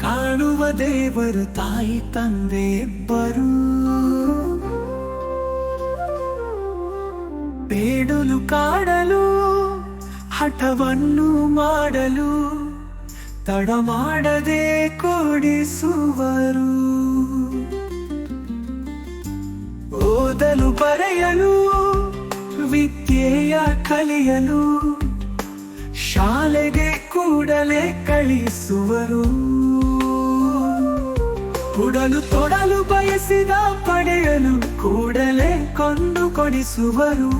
ಕಾಯುವ ದೇವರು ತಾಯಿ ತಂದೆ ಇಬ್ಬರು. ಬೇಡಲು ಕಾಡಲು, ಹಠವನ್ನು ಮಾಡಲು, ತಡ ಮಾಡದೆ ಕೊಡಿಸುವರು. ಓದಲು ಬರೆಯಲು, ವಿದ್ಯೆಯ ಕಲಿಯಲು ಶಾಲೆಗೆ ಕೂಡಲೇ ಕಳಿಸುವರು. ಉಡಲು ತೊಡಲು ಬಯಸಿದ ಪಡೆಯಲು ಕೂಡಲೇ ಕೊಂಡು ಕೊಡಿಸುವರು.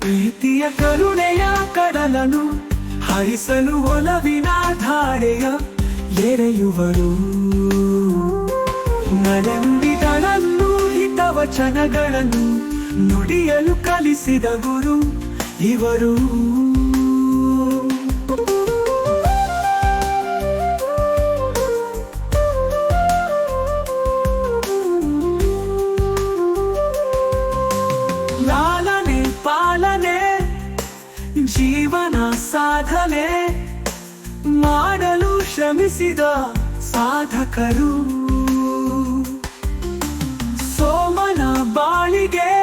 ಪ್ರೀತಿಯ ಕರುಣೆಯ ಕಡಲನು ಹರಿಸಲು ಒಲವಿನ ಧಾರೆಯ ಎರೆಯುವರು. ನಡೆಂಬಿಗಳನ್ನು ಹಿತವಚನಗಳನ್ನು ನುಡಿಯಲು ಕಲಿಸಿದ ಗುರು ಇವರು. ಲಾಲನೆ ಪಾಲನೆ ಜೀವನ ಸಾಧನೆ ಮಾಡಲು ಶ್ರಮಿಸಿದ ಸಾಧಕರು. ಸೋಮನ ಬಾಳಿಗೆ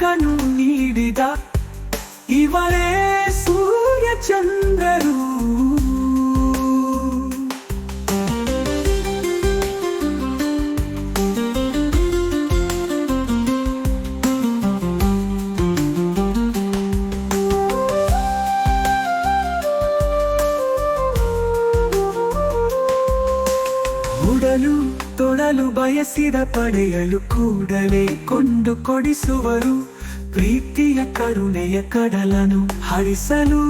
ಬೆಳಕನ್ನು ನೀಡಿದ ಇವರೇ ಸೂರ್ಯ ಚಂದ್ರರು ಉಡಲು ತೊಡಲು ಬಯಸಿದ ಪಡೆಯಲು ಕೂಡಲೇ ಕೊಂಡು ಕೊಡಿಸುವರು ಪ್ರೀತಿಯ ಕರುಣೆಯ ಕಡಲನು ಹರಿಸಲು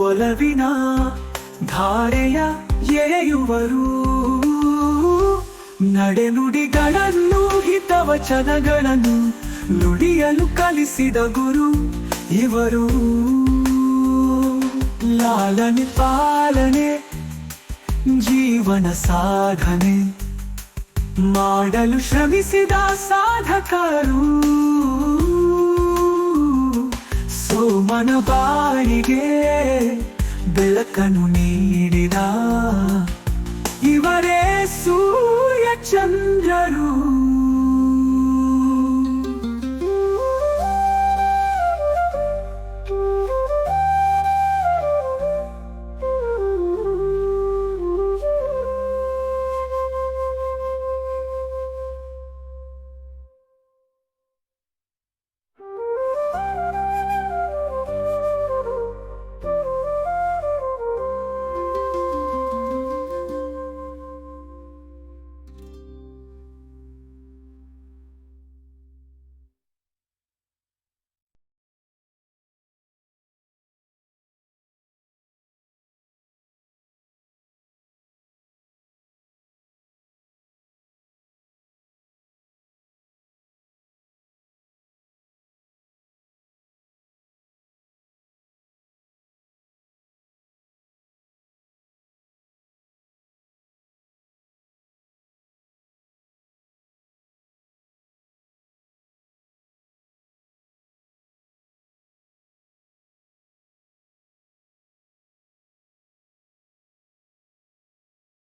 ಒಲವಿನ ಧಾರೆಯ ಎರೆಯುವರು ನಡೆನುಡಿಗಳನ್ನು, ಹಿತವಚನಗಳನ್ನು ನುಡಿಯಲು ಕಲಿಸಿದ ಗುರು ಇವರು. ಲಾಲನೆ, ಪಾಲನೆ, ಜೀವನ ಸಾಧನೆ ಮಾಡಲು ಶ್ರಮಿಸಿದ ಸಾಧಕರು. ಸೋಮನ ಬಾಳಿಗೆ ಬೆಳಕನ್ನು ನೀಡಿದ